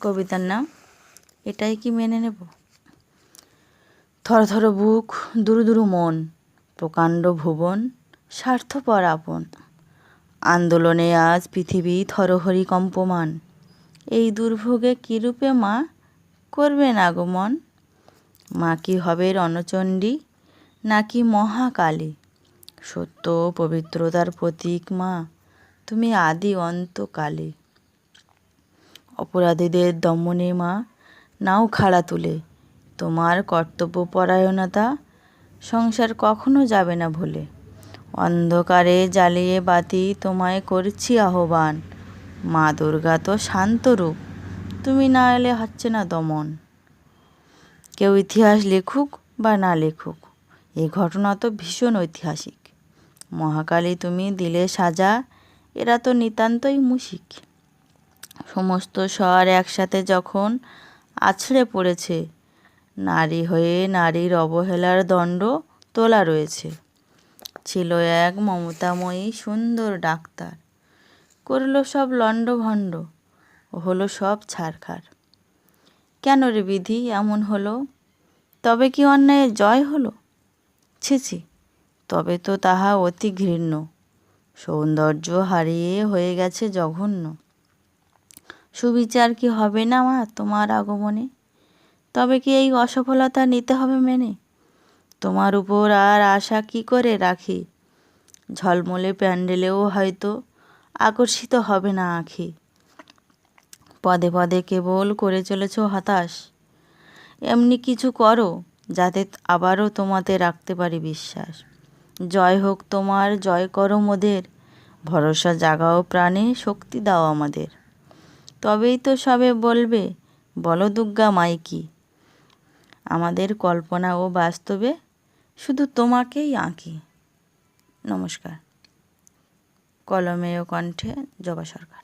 কবিতার নাম? এটাই কি মেনে নেব? থর থর বুক, দুরু দুরু মন, প্রকাণ্ড ভুবন, স্বার্থপর আপন। আন্দোলনে আজ পৃথিবী থরহরি কম্পমান। এই দুর্ভোগে কীরূপে মা করবেন আগমন মা কি হবে রণচণ্ডী, নাকি মহাকালী? সত্য পবিত্রতার প্রতীক মা, তুমি আদি অন্তকালে। অপরাধীদের দমনে মা, নাও খাড়া তুলে। তোমার কর্তব্যপরায়ণতা সংসার কখনো যাবে না ভুলে। অন্ধকারে জ্বালিয়ে বাতি তোমায় করছি আহ্বান। মা দুর্গা তো শান্ত রূপ, তুমি না এলে হচ্ছে না দমন। কেউ ইতিহাস লিখুক বা না লেখুক এই ঘটনা তো ভীষণ ঐতিহাসিক। মহাকালী তুমি দিলে সাজা, এরা তো নিতান্তই মুশিক। সমস্ত স্বর একসাথে যখন আছড়ে পড়েছে, নারী হয়ে নারীর অবহেলার দণ্ড তোলা রয়েছে। ছিল এক মমতাময়ী সুন্দর ডাক্তার। করল সব লণ্ডভণ্ড হলো সব ছারখার। কেন রে বিধি, এমন হলো? তবে কি অন্যায়ের জয় হলো? ছি ছি, তবে তো তাহা অতি ঘৃণ্য। সৌন্দর্য হারিয়ে হয়ে গেছে জঘন্য। সুবিচার কি হবে না মা তোমার আগমনে? তবে কি এই অসফলতা নিতে হবে মেনে? তোমার উপর আর আশা কি করে রাখি? ঝলমলে প্যান্ডেলেও হয়তো আকর্ষিত হবে না আঁখি। পদে পদে কেবল করে চলেছ হতাশ। এমনি কিছু করো, যাতে আবারও তোমাতে রাখতে পারি বিশ্বাস। জয় হোক তোমার, জয় করো মোদের। ভরসা জাগাও প্রাণে, শক্তি দাও আমাদের। তবেই তো সবে বলবে, বলো দুর্গা মাইকি আমাদের কল্পনা ও বাস্তবে শুধু তোমাকেই আঁকি। নমস্কার। কলমে ও কণ্ঠে জবা সরকার।